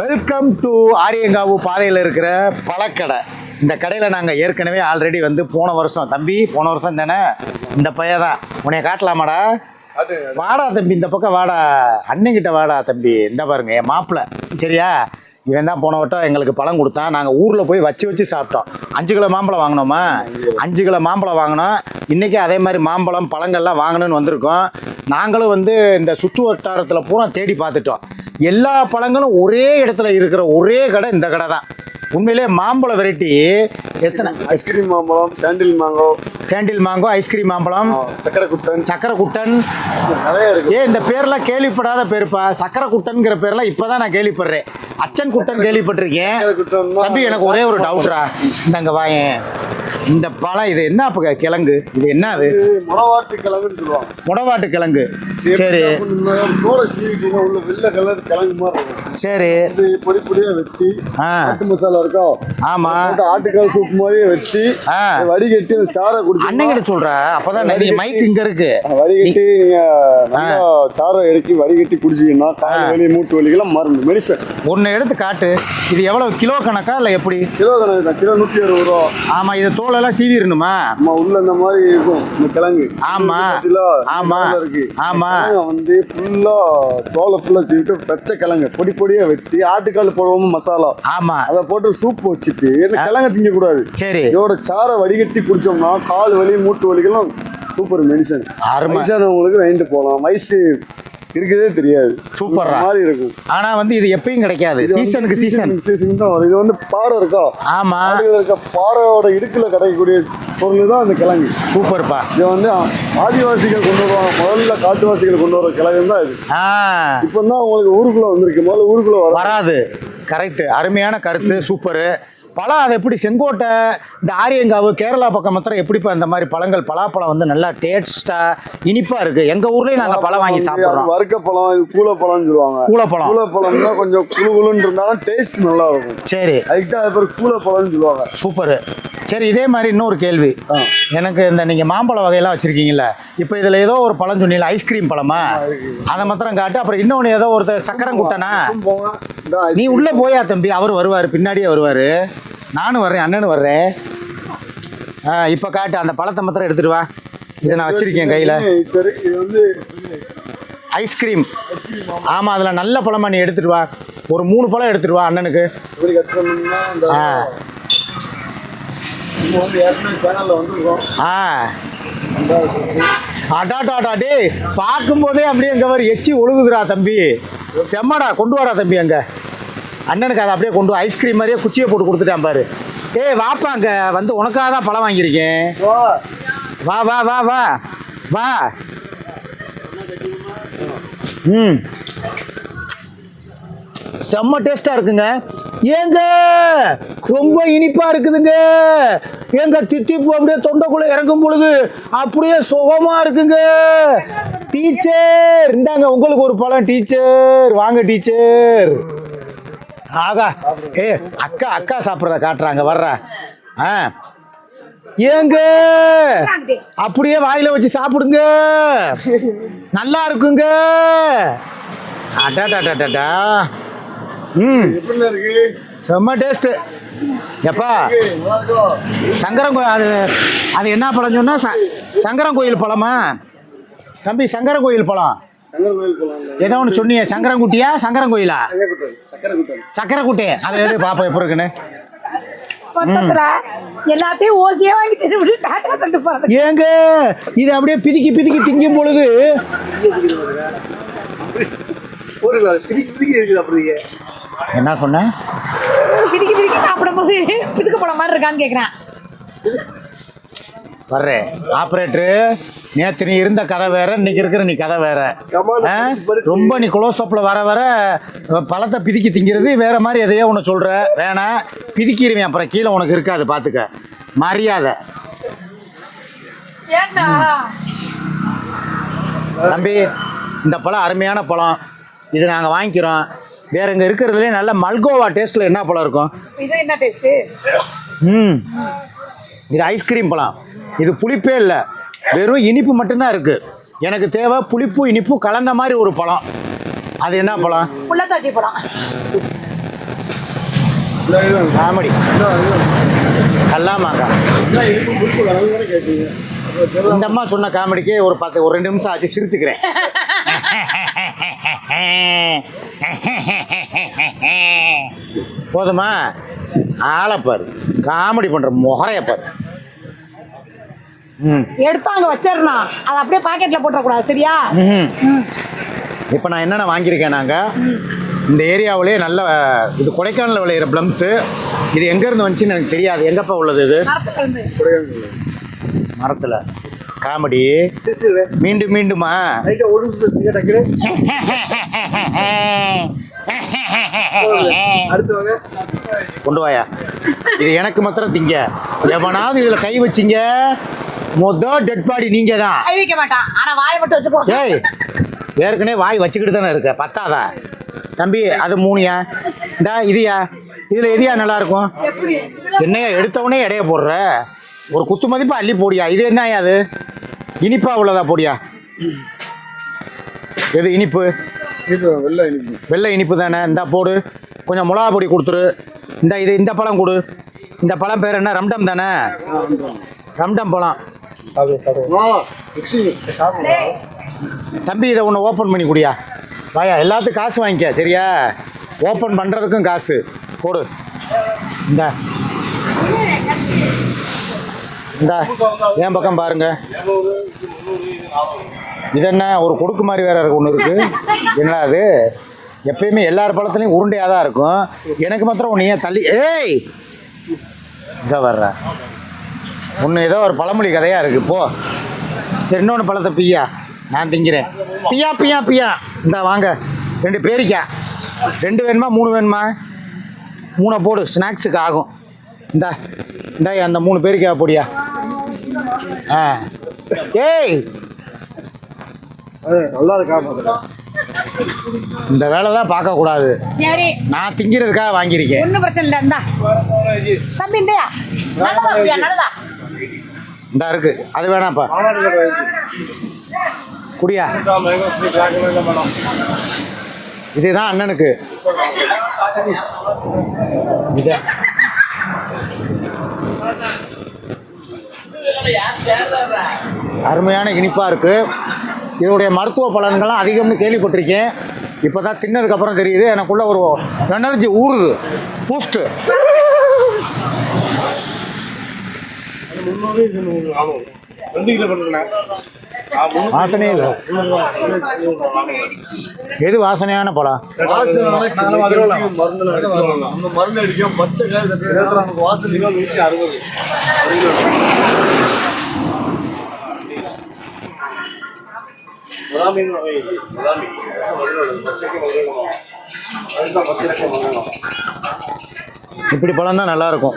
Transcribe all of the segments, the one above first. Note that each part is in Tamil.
வெல்கம் டு ஆரியங்காவு பாதையில் இருக்கிற பழக்கடை. இந்த கடையில் நாங்கள் ஏற்கனவே ஆல்ரெடி வந்து போன வருஷம் தம்பி போன வருஷம் தானே? இந்த பையன் தான். உன்னைய காட்டலாமாடா? வாடா தம்பி இந்த பக்கம் வாடா. அண்ணங்கிட்ட வாடா தம்பி. இந்த பாருங்க என் மாப்பிள்ளை சரியா? இவன் தான் போன வட்டம் எங்களுக்கு பழம் கொடுத்தான். நாங்கள் ஊரில் போய் வச்சு வச்சு சாப்பிட்டோம். அஞ்சு கிலோ மாம்பழம் வாங்கினோமா? அஞ்சு கிலோ மாம்பழம் வாங்கினோம். இன்றைக்கி அதே மாதிரி மாம்பழம் பழங்கள்லாம் வாங்கணும்னு வந்திருக்கோம். நாங்களும் வந்து இந்த சுற்று வட்டாரத்தில் பூரா தேடி பார்த்துட்டோம். எல்லா பழங்களும் ஒரே இடத்துல இருக்கிற ஒரே கடை இந்த கடை தான். உண்மையிலே மாம்பழ வெரைட்டி எத்தனை? ஐஸ்கிரீம் மாம்பழம் சாண்டில் மாங்கோ. சாண்டில் மாங்கோ ஐஸ்கிரீம் மாம்பழம் சக்கரை குட்டன் சக்கரை குட்டன் நிறைய இருக்கு. ஏ இந்த பேர்லாம் கேள்விப்படாத பேருப்பா. சக்கரை குட்டன்கிற பேர்லாம் இப்பதான் நான் கேள்விப்படுறேன். அச்சன் குட்டன் கேள்விப்பட்டிருக்கேன். தம்பி எனக்கு ஒரே ஒரு டவுட்ரா இந்தங்க வாயேன். இந்த பழம் இது என்ன அப்ப கிழங்கு? இது என்ன அது? இது மணவாட்டு கிழங்குன்னு சொல்லுவாங்க. முடவாட்டு கிழங்கு. சரி. தோலை சீவிட்டீங்கன்னா உள்ள வெள்ளை கலர் கிழங்கு மாதிரி இருக்கும். சரி. இது பொடி பொடியா வெட்டி ஆட்டு மசாலா இருக்கும் ஆமா. ஆட்டுக்கால் சூப் மாதிரியே வச்சு. வடிகட்டி அந்த சாரை குடிச்சு அண்ணங்கிட்ட சொல்ற. அப்பதான் நிறைய மைக் இங்க இருக்கு. வடிகட்டி நீங்க நல்லா சாரை எடுக்கி வடிகட்டி குடிச்சீங்கன்னா கால் வலி மூட்டு வலிக்கெல்லாம் மருந்து மெடிசன் ஒன்னு எடுத்து காட்டு. இது எவ்வளவு கிலோ கணக்கா இல்ல எப்படி? கிலோ கணக்கு. கிலோ நூற்றி அறுபது ரூபா. ஆமா இது தோலெல்லாம் சீவிரணுமா? நம்ம உள்ள இந்த மாதிரி இருக்கும் இந்த கிழங்கு. ஆமா. ஆமா. இருக்கு. ஆமா. வந்து ஃபுல்லா தோலை ஃபுல்லா சீவிட்டு பச்சை கிழங்கு பொடி பொடியா வெட்டி ஆட்டுக்கால் போடுவோம் மசாலா. ஆமா. அதை போட்டு சூப் வச்சுட்டு இந்த கிழங்க திங்க கூடாது சரி. இதோட சாரை வடிகட்டி குடிச்சோம்னா கால் வலி மூட்டு வலிக்கெல்லாம் சூப்பர் மெடிசன் அருமை. வயசானவங்களுக்கு வாங்கிட்டு போகலாம். வயசு இருக்குதே தெரியாது. சூப்பர்ரா. இந்த மாதிரி இருக்கும். ஆனா வந்து இது எப்பயும் கிடைக்காது. சீசனுக்கு சீசன். சீசன் தான் வரும். இது வந்து பாறை இருக்கா? ஆமா. இருக்க பாறையோட இடுக்குல கிடைக்கக்கூடிய பொருள் தான் அந்த கிழங்கு. சூப்பர்ப்பா. இது வந்து ஆதிவாசிகள் கொண்டு வருவாங்க முதல்ல காட்டுவாசிகள் கொண்டு வர கிழங்கு தான் இது. இப்போ தான் உங்களுக்கு ஊருக்குள்ள வந்திருக்கு. முதல்ல ஊருக்குள்ள வர வராது. கரெக்ட் அருமையான கருத்து. சூப்பரு. பழம் அது எப்படி செங்கோட்டை இந்த ஆரியங்காவு கேரளா பக்கம் மாத்திரம் எப்படிப்பா இந்த மாதிரி பழங்கள் பலாப்பழம் வந்து நல்லா டேஸ்டா இனிப்பா இருக்கு. எங்க ஊர்லயும் நாங்க பழம் வாங்கி சாப்பிடுறோம். வறுக்க பழம் இது கூலப்பழம்னு சொல்லுவாங்க. கூலப்பழம் கூலப்பழம் தான் கொஞ்சம் குழு குழுன்னு இருந்தாலும் டேஸ்ட் நல்லா இருக்கும். சரி. அதுக்கு தான் அது பேர் கூலப்பழம்னு சொல்லுவாங்க. சூப்பரு சரி இதே மாதிரி இன்னொரு கேள்வி. ஆ. எனக்கு இந்த நீங்க மாம்பழ வகையெல்லாம் வச்சிருக்கீங்கல்ல இப்போ இதுல ஏதோ ஒரு பழம்? சொன்னீங்க ஐஸ்கிரீம் பழமா அதை மாத்திரம் காட்டு அப்புறம் இன்னொன்று ஏதோ ஒருத்தர் சக்கரம் குட்டனா? நீ உள்ள போயா தம்பி அவர் வருவார் பின்னாடியே வருவார். நானும் வர்றேன் அண்ணனும் வர்றேன். ஆ இப்போ காட்டு அந்த பழத்தை மாத்திரம் எடுத்துட்டு வா. இதை நான் வச்சிருக்கேன் கையில். சரி இது வந்து ஐஸ்கிரீம் ஆமாம் அதில் நல்ல பழமா நீ எடுத்துட்டு வா. ஒரு மூணு பழம் எடுத்துட்டு வா அண்ணனுக்கு இப்படி கட்டணும்னா இந்த ஆ நம்ம வந்து ஏற்கனவே சேனலில் வந்துருக்கோம் ஆ அடாடாடா டேய். பார்க்கும்போதே அப்படியே அங்கே வர எச்சி ஒழுகுதுடா தம்பி. செம்மடா கொண்டு வாடா தம்பி அங்கே. அண்ணனுக்கு அதை அப்படியே கொண்டு ஐஸ்கிரீம் மாதிரியே குச்சியை போட்டு கொடுத்துட்டேன் பாரு. ஏய் வாப்பா அங்கே. வந்து உனக்காக தான் பழம் வாங்கியிருக்கேன். வா வா வா வா. வா. ம். செம்ம டேஸ்டா இருக்குங்க. ஏங்க? ரொம்ப இனிப்பா இருக்குதுங்க. ஏங்க தித்திப்பு அப்படியே தொண்டைக்குள்ள இறங்கும் பொழுது அப்படியே சுகமா இருக்குங்க. டீச்சர் இந்தாங்க உங்களுக்கு ஒரு பழம் டீச்சர். வாங்க டீச்சர். ஆகா ஏ அக்கா அக்கா சாப்பிட்றத காட்டுறாங்க வர்ற ஆ. ஏங்க? அப்படியே வாயில வச்சு சாப்பிடுங்க. நல்லா இருக்குங்க. அடாடாடாடா ம். செம்ம டேஸ்ட்டு. எப்பா? சங்கரன் கோயில் அது அது என்ன பழம் சொன்னா? ச சங்கரன் கோயில் பழமா? தம்பி சங்கரன் கோயில் பழம். ஏதோ ஒன்று சொன்னியே சங்கரன்குட்டியா சங்கரன் கோயிலா? சக்கரை குட்டன் சக்கரை குட்டி. அதை எடு பாப்பா எப்போ இருக்குன்னு. பக்கத்துல எல்லாத்தையும் ஓசியா வாங்கி தின்னு டாட்டா சொல்லிட்டு போறது. ஏங்க இது அப்படியே பிதிக்கி பிதிக்கி திங்கும் பொழுது. ஒரு பிடிக்கி இருக்குது அப்படிங்க என்ன சொன்ன? பிரிக்கி பிரிக்கி சாப்பிடும்போது பிதுக்க போட மாதிரி இருக்கான்னு கேக்குறேன். வர்றேன் ஆப்ரேட்டரு நேற்று நீ இருந்த கதை வேற இன்னைக்கு இருக்கிற நீ கதை வேற. ரொம்ப நீ க்ளோஸ் அப்பில் வர வர பழத்தை பிதிக்கி திங்கிறது வேற மாதிரி எதையோ ஒன்று சொல்கிற வேணாம் பிதிக்கிருவேன் அப்புறம் கீழே உனக்கு இருக்காது பார்த்துக்க மரியாதை. ஏன்னா தம்பி இந்த பழம் அருமையான பழம். இது நாங்கள் வாங்கிக்கிறோம். வேற இங்கே இருக்கிறதுலே நல்ல மல்கோவா டேஸ்ட்டில் என்ன பழம் இருக்கும்? இது என்ன டேஸ்ட் ம். இது ஐஸ்கிரீம் பழம். இது புளிப்பே இல்லை. வெறும் இனிப்பு மட்டும்தான் இருக்குது எனக்கு தேவை புளிப்பு இனிப்பு கலந்த மாதிரி ஒரு பழம். அது என்ன பழம்? இந்த இது காமெடி. கல்லாமாங்க. இந்த அம்மா சொன்ன காமெடிக்கு ஒரு பத்து ஒரு ரெண்டு நிமிஷம் ஆச்சு சிரிச்சுக்கிறேன். போதுமா? ஆளைப்பாரு காமெடி பண்ற முகரைய பாரு. ம். எடுத்து அங்க வச்சிடணும் அதை அப்படியே பாக்கெட்ல போட்டுறக்கூடாது சரியா? இப்போ நான் என்னென்ன வாங்கியிருக்கேன் நாங்கள் இந்த ஏரியாவிலே நல்ல இது கொடைக்கானலில் விளையிற ப்ளம்ஸு இது எங்கேருந்து வந்துச்சுன்னு எனக்கு தெரியாது. எங்கப்பா உள்ளது இது? மரத்தில். காமெடி. மீண்டும் மீண்டுமா? ஒரு நிமிஷம் கொண்டு வாயா. இது எனக்கு மாத்திரம் திங்க. எவனாவது இதில் கை வச்சிங்க. மொதல் டெட் பாடி நீங்கள் தான் கை வைக்க மாட்டான். ஆனா வாயை மட்டும் வச்சுக்கோ ஏய் ஏற்கனவே வாய் வச்சுக்கிட்டு தானே இருக்க. பத்தாதா. தம்பி அது மூணுயா? இந்தா இதுயா? இதில் எதுயா நல்லா இருக்கும் எப்படி? என்னையா எடுத்தவனே எடைய போடுற? ஒரு குத்து மதிப்பு அள்ளி போடியா? இது என்னயா அது? இனிப்பா உள்ளதா போடியா? எது இனிப்பு? இது வெள்ளை இனிப்பு. வெள்ளை இனிப்பு தானே? இந்தா போடு. கொஞ்சம் மிளகா பொடி கொடுத்துரு. இந்த இது இந்த பழம் கொடு. இந்த பழம் பேர் என்ன? ரம்டம் தானே? ரம்டம் பழம். தம்பி இதை ஒன்று ஓப்பன் பண்ணி குடியா? வாயா எல்லாத்துக்கும் காசு வாங்கிக்க சரியா? ஓப்பன் பண்ணுறதுக்கும் காசு. போடு. இந்த. இந்த என் பக்கம் பாருங்க. இது என்ன ஒரு கொடுக்கு மாதிரி வேற இருக்கு ஒன்று இருக்கு. என்ன அது எப்பயுமே எல்லார் பழத்துலையும் உருண்டையாக தான் இருக்கும். எனக்கு மாத்திரம் ஒன்று ஏன் தள்ளி ஏய்! இதை வர்ற. ஒன்று ஏதோ ஒரு பழமொழி கதையாக இருக்கு போ. சரி இன்னொன்று பழத்தை பிய்யா. நான் திங்கிறேன். பியா பியா பியா இந்தா வாங்க. ரெண்டு பேரிக்கா. ரெண்டு வேணுமா மூணு வேணுமா? மூணை போடு ஸ்நாக்ஸுக்கு ஆகும். இந்தா. இந்தா அந்த மூணு பேரிக்கா போடியா ஆ. ஏய்! அது நல்லா இருக்கா இந்த வேலை தான் பார்க்கக்கூடாது. சரி. நான் திங்கிறதுக்காக வாங்கியிருக்கேன். ஒண்ணும் பிரச்சனை இல்லை இந்தா. தம்பி இந்தயா நல்லதா நல்லதா? இந்தா இருக்கு. அது வேணாப்பா குடியா. இதுதான் அண்ணனுக்கு. இது. அருமையான இனிப்பாக இருக்குது இதோடைய மருத்துவ பலன்கள்லாம் அதிகம்னு கேள்விப்பட்டிருக்கேன். இப்போ தான் தின்னதுக்கப்புறம் தெரியுது. எனக்குள்ள ஒரு எனர்ஜி ஊறுது. பூஸ்ட்டு ரெண்டு கிலோ பண்ணுறேன் வாசனையே இல்லை. எது வாசனையான பழம்? மருந்து அடிக்கும் பச்சை நூற்றி அறுபது இப்படி பழம் தான் நல்லாயிருக்கும்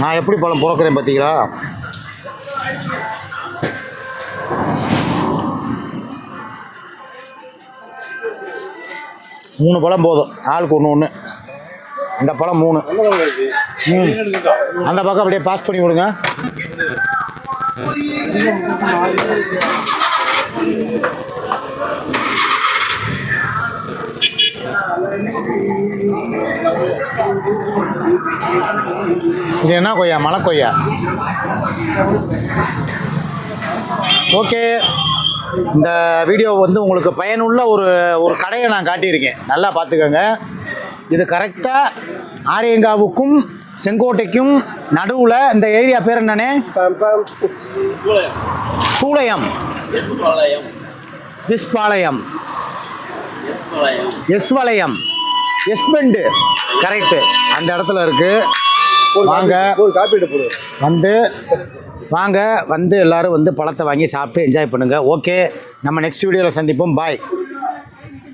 நான் எப்படி பழம் பிறக்கிறேன் பார்த்தீங்களா? மூணு பழம் போதும். ஆளுக்கு ஒன்று ஒன்று இந்த பழம் மூணு. ம். அந்த பக்கம் அப்படியே பாஸ் பண்ணி விடுங்க இது என்ன கொய்யா? மலை கொய்யா ஓகே. இந்த வீடியோ வந்து உங்களுக்கு பயனுள்ள ஒரு ஒரு கடையை நான் காட்டியிருக்கேன். நல்லா பார்த்துக்கோங்க. இது கரெக்டாக ஆரியங்காவுக்கும் செங்கோட்டைக்கும் நடுவில் இந்த ஏரியா பேர் என்னண்ணே? சூளையம். விஸ்பாளையம் எஸ்வளையம் எஸ்பெண்டு கரெக்டு அந்த இடத்துல இருக்குது வாங்க. ஒரு காப்பீடு போடு. வந்து வாங்க வந்து எல்லாரும் வந்து பழத்தை வாங்கி சாப்பிட்டு என்ஜாய் பண்ணுங்கள் ஓகே நம்ம நெக்ஸ்ட் வீடியோவில் சந்திப்போம். பாய்